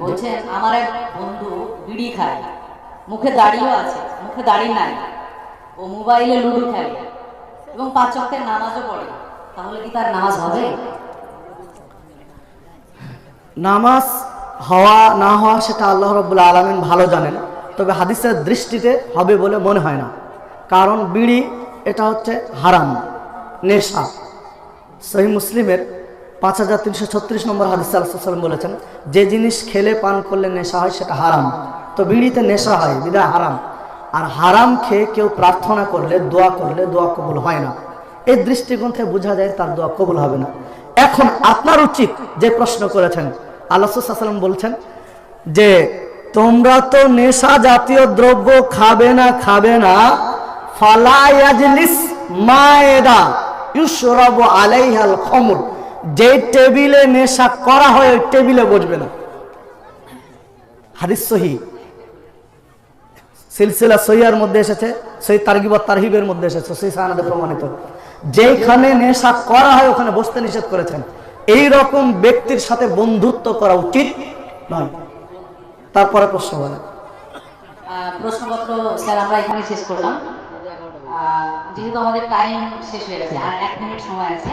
বলছে আমার এক বন্ধু বিড়ি খায়। মুখে দাড়িও আছে, মুখে দাড়ি নাই। ও মোবাইলে খেলে এবং পাঁচ অক্টের নামাজও পড়ে। তাহলে কি তার নামাজ হবে? নামাজ হওয়া, না হওয়া সেটা আল্লাহ রবুল্লা আলমিন ভালো জানেন। তবে হাদিসের দৃষ্টিতে হবে বলে মনে হয় না। কারণ বিড়ি এটা হচ্ছে হারাম, নেশা। সহি মুসলিমের পাঁচ হাজার তিনশো ছত্রিশ নম্বর হাদিস আল্লাহাম বলেছেন, যে জিনিস খেলে পান করলে নেশা হয়, সেটা হারাম। তো বিড়িতে নেশা হয় বিদা হারাম। আর হারাম খেয়ে কেউ প্রার্থনা করলে, দোয়া করলে দোয়া কবুল হয় না। এই দৃষ্টিকোণ থেকে বোঝা যায় তার দোয়া কবুল হবে না। এখন আপনার উচিত যে প্রশ্ন করেছেন আল্লাহাম বলছেন যে, তোমরা তো নেশা জাতীয় দ্রব্য খাবে না খাবে না। ফালায়াজলিস মায়েদা ইউসরাব আলাইহাল খমর। যে টেবিলে নেশা করা হয়, ওই টেবিলে বসবে না। হাদিস সহি। সিলসিলা সহিয়ার মধ্যে এসেছে সেই তারগিব তারহিবের মধ্যে এসেছে সেই সানাদে প্রমাণিত। যেখানে নেশা করা হয়, ওখানে বসতে নিষেধ করেছেন। এই রকম ব্যক্তির সাথে বন্ধুত্ব করা উচিত নয়। তারপরে প্রশ্ন বলে প্রশ্নপত্র স্যার, আমরা এখানে শেষ করলাম। যেহেতু আমাদের টাইম শেষ হয়ে গেছে, আর এক মিনিট সময় আছে।